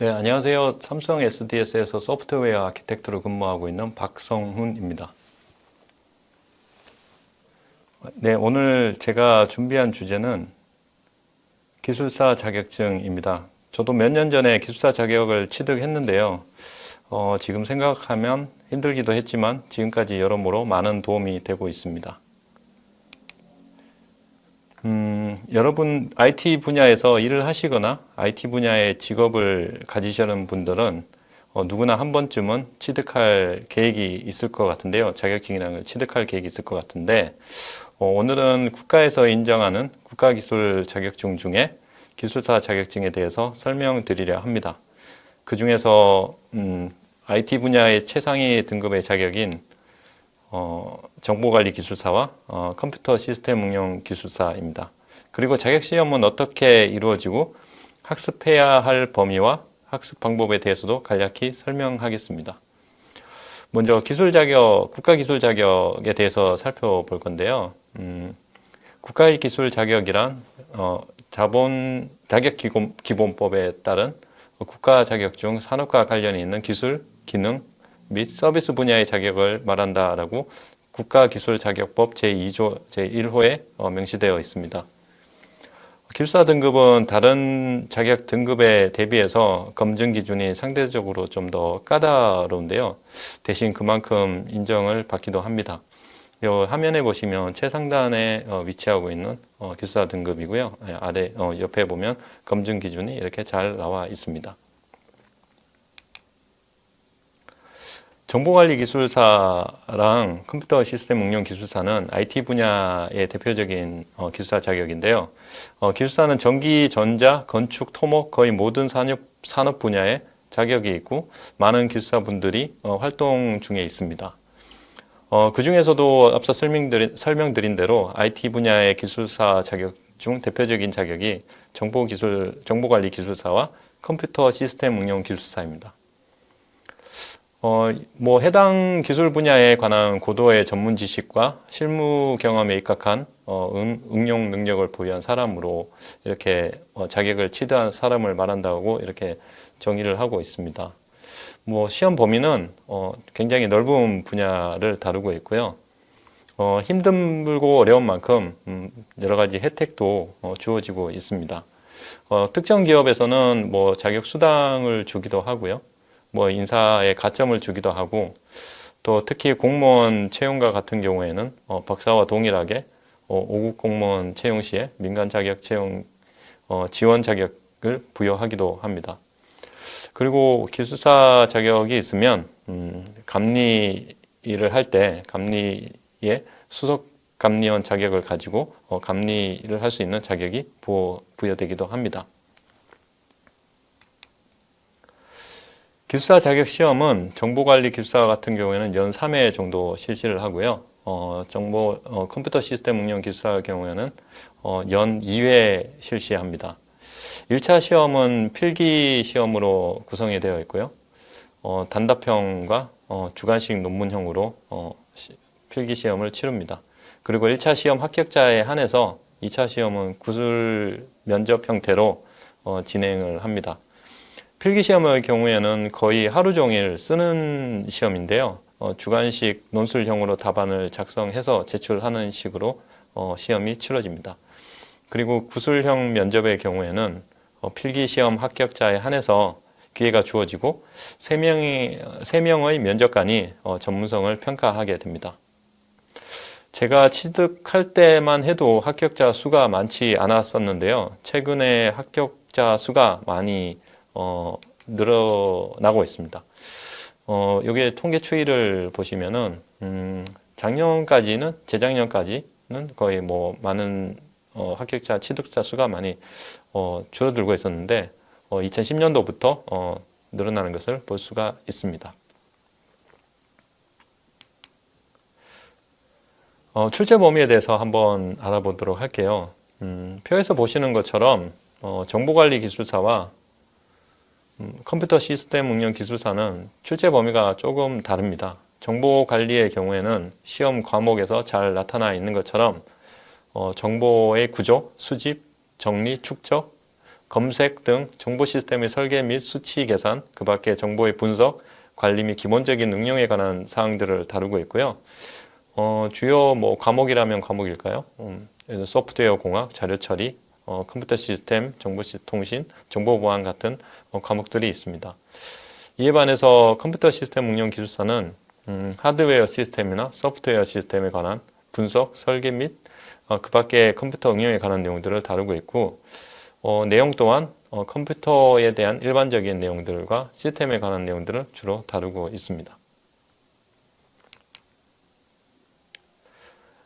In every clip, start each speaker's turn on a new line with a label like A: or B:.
A: 네, 안녕하세요. 삼성 SDS에서 소프트웨어 아키텍트로 근무하고 있는 박성훈입니다. 네, 오늘 제가 준비한 주제는 기술사 자격증입니다. 저도 몇 년 전에 기술사 자격을 취득했는데요. 어, 지금 생각하면 힘들기도 했지만 지금까지 여러모로 많은 도움이 되고 있습니다. 음, 여러분 IT 분야에서 일을 하시거나 IT 분야의 직업을 가지시는 분들은 어, 누구나 한 번쯤은 취득할 계획이 있을 것 같은데요. 자격증이라는 걸 취득할 계획이 있을 것 같은데 어, 오늘은 국가에서 인정하는 국가기술 자격증 중에 기술사 자격증에 대해서 설명드리려 합니다. 그 중에서 음, IT 분야의 최상위 등급의 자격인 어, 정보관리 기술사와 어, 컴퓨터 시스템 응용 기술사입니다. 그리고 자격 시험은 어떻게 이루어지고 학습해야 할 범위와 학습 방법에 대해서도 간략히 설명하겠습니다. 먼저 기술 자격, 국가 기술 자격에 대해서 살펴볼 건데요. 음, 국가 기술 자격이란 어, 자본 자격 기본, 기본법에 따른 국가 자격 중 산업과 관련이 있는 기술, 기능, 및 서비스 분야의 자격을 말한다라고 국가기술자격법 제2조 제1호에 어, 명시되어 있습니다. 기술사 등급은 다른 자격 등급에 대비해서 검증 기준이 상대적으로 좀 더 까다로운데요. 대신 그만큼 인정을 받기도 합니다. 요 화면에 보시면 최상단에 어, 위치하고 있는 어, 기술사 등급이고요. 예, 아래 옆에 보면 검증 기준이 이렇게 잘 나와 있습니다. 정보관리 기술사랑 컴퓨터 시스템 응용 기술사는 IT 분야의 대표적인 어, 기술사 자격인데요. 어, 기술사는 전기, 전자, 건축, 토목 거의 모든 산업, 산업 분야에 자격이 있고 많은 기술사분들이 어, 활동 중에 있습니다. 어, 그 중에서도 앞서 설명드린, 설명드린 대로 IT 분야의 기술사 자격 중 대표적인 자격이 정보기술, 정보관리 기술사와 컴퓨터 시스템 응용 기술사입니다. 어, 뭐 해당 기술 분야에 관한 고도의 전문 지식과 실무 경험에 입각한 어, 응, 응용 능력을 보유한 사람으로 이렇게 어, 자격을 취득한 사람을 말한다고 이렇게 정의를 하고 있습니다. 뭐 시험 범위는 어, 굉장히 넓은 분야를 다루고 있고요. 어, 힘들고 어려운 만큼 음, 여러 가지 혜택도 어, 주어지고 있습니다. 어, 특정 기업에서는 뭐 자격 수당을 주기도 하고요. 뭐 인사에 가점을 주기도 하고 또 특히 공무원 채용과 같은 경우에는 어, 박사와 동일하게 어, 5급 공무원 채용 시에 민간 자격 채용 어, 지원 자격을 부여하기도 합니다. 그리고 기술사 자격이 있으면 음, 감리 일을 할 때 감리에 수석 감리원 자격을 가지고 어, 감리를 할 수 있는 자격이 부, 부여되기도 합니다. 기술사 자격 시험은 정보관리 기술사 같은 경우에는 연 3회 정도 실시를 하고요. 어, 정보 어, 컴퓨터 시스템 응용 기술사 경우에는 어, 연 2회 실시합니다. 1차 시험은 필기 시험으로 구성이 되어 있고요. 어, 단답형과 어, 주관식 논문형으로 어, 시, 필기 시험을 치릅니다. 그리고 1차 시험 합격자에 한해서 2차 시험은 구술 면접 형태로 어, 진행을 합니다. 필기 시험의 경우에는 거의 하루 종일 쓰는 시험인데요. 어, 주관식 논술형으로 답안을 작성해서 제출하는 식으로 어, 시험이 치러집니다. 그리고 구술형 면접의 경우에는 어, 필기 시험 합격자에 한해서 기회가 주어지고 세명이세명의 면접관이 어, 전문성을 평가하게 됩니다. 제가 취득할 때만 해도 합격자 수가 많지 않았었는데요. 최근에 합격자 수가 많이 어, 늘어나고 있습니다. 어, 여기에 통계 추이를 보시면은, 음, 작년까지는, 재작년까지는 거의 뭐 많은 어, 합격자, 취득자 수가 많이 어, 줄어들고 있었는데, 어, 2010년도부터 어, 늘어나는 것을 볼 수가 있습니다. 어, 출제 범위에 대해서 한번 알아보도록 할게요. 음, 표에서 보시는 것처럼 어, 정보관리 기술사와 음, 컴퓨터 시스템 응용 기술사는 출제 범위가 조금 다릅니다. 정보 관리의 경우에는 시험 과목에서 잘 나타나 있는 것처럼 어, 정보의 구조, 수집, 정리, 축적, 검색 등 정보 시스템의 설계 및 수치 계산, 그 밖에 정보의 분석, 관리 및 기본적인 응용에 관한 사항들을 다루고 있고요. 어, 주요 뭐 과목이라면 과목일까요? 음, 소프트웨어 공학, 자료 처리, 어, 컴퓨터 시스템, 정보 시 통신, 정보 보안 같은 어, 과목들이 있습니다. 이에 반해서 컴퓨터 시스템 응용 기술사는 음, 하드웨어 시스템이나 소프트웨어 시스템에 관한 분석, 설계 및 어, 그 밖에 컴퓨터 응용에 관한 내용들을 다루고 있고 어, 내용 또한 어, 컴퓨터에 대한 일반적인 내용들과 시스템에 관한 내용들을 주로 다루고 있습니다.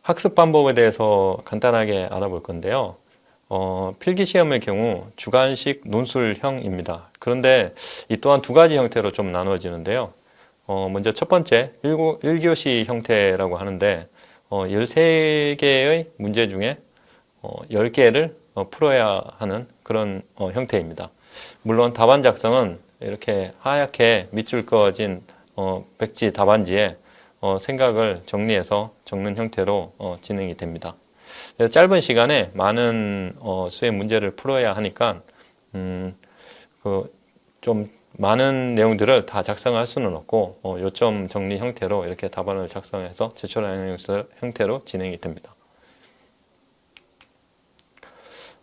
A: 학습 방법에 대해서 간단하게 알아볼 건데요. 어, 필기 시험의 경우 주관식 논술형입니다. 그런데 이 또한 두 가지 형태로 좀 나누어지는데요. 어, 먼저 첫 번째 1교, 시 형태라고 하는데 어, 13개의 문제 중에 어, 10개를 어, 풀어야 하는 그런 어, 형태입니다. 물론 답안 작성은 이렇게 하얗게 밑줄 그어진 어, 백지 답안지에 어, 생각을 정리해서 적는 형태로 어, 진행이 됩니다. 짧은 시간에 많은 어, 수의 문제를 풀어야 하니까 음, 그좀 많은 내용들을 다 작성할 수는 없고 어, 요점 정리 형태로 이렇게 답안을 작성해서 제출하는 형태로 진행이 됩니다.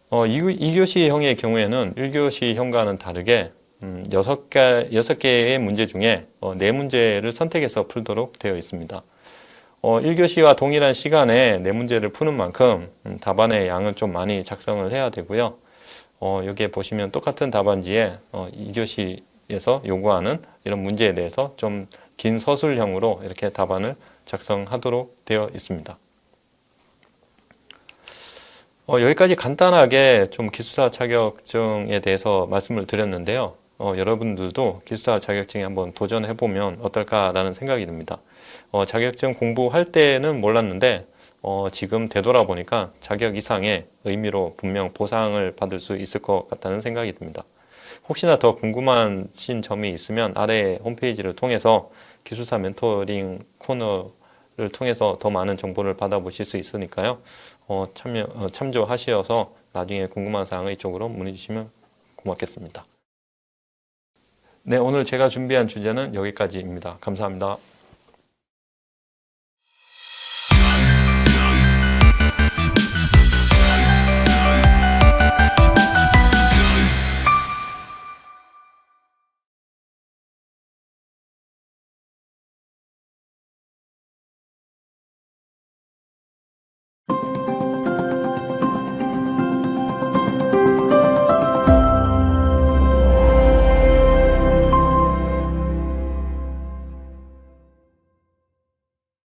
A: 어, 2 교시형의 경우에는 1교시형과는 다르게 음, 6개, 6개의 문제 중에 어, 4문제를 선택해서 풀도록 되어 있습니다. 어, 1교시와 동일한 시간에 4문제를 푸는 만큼 음, 답안의 양은 좀 많이 작성을 해야 되고요. 어, 여기에 보시면 똑같은 답안지에 어, 2교시에서 요구하는 이런 문제에 대해서 좀 긴 서술형으로 이렇게 답안을 작성하도록 되어 있습니다. 어, 여기까지 간단하게 좀 기숙사 자격증에 대해서 말씀을 드렸는데요. 어, 여러분들도 기숙사 자격증에 한번 도전해 보면 어떨까라는 생각이 듭니다. 어, 자격증 공부할 때는 몰랐는데 어, 지금 되돌아보니까 자격 이상의 의미로 분명 보상을 받을 수 있을 것 같다는 생각이 듭니다. 혹시나 더 궁금하신 점이 있으면 아래 홈페이지를 통해서 기술사 멘토링 코너를 통해서 더 많은 정보를 받아보실 수 있으니까요. 어, 참여, 어, 참조하셔서 나중에 궁금한 사항을 이쪽으로 문의 주시면 고맙겠습니다. 네, 오늘 제가 준비한 주제는 여기까지입니다. 감사합니다.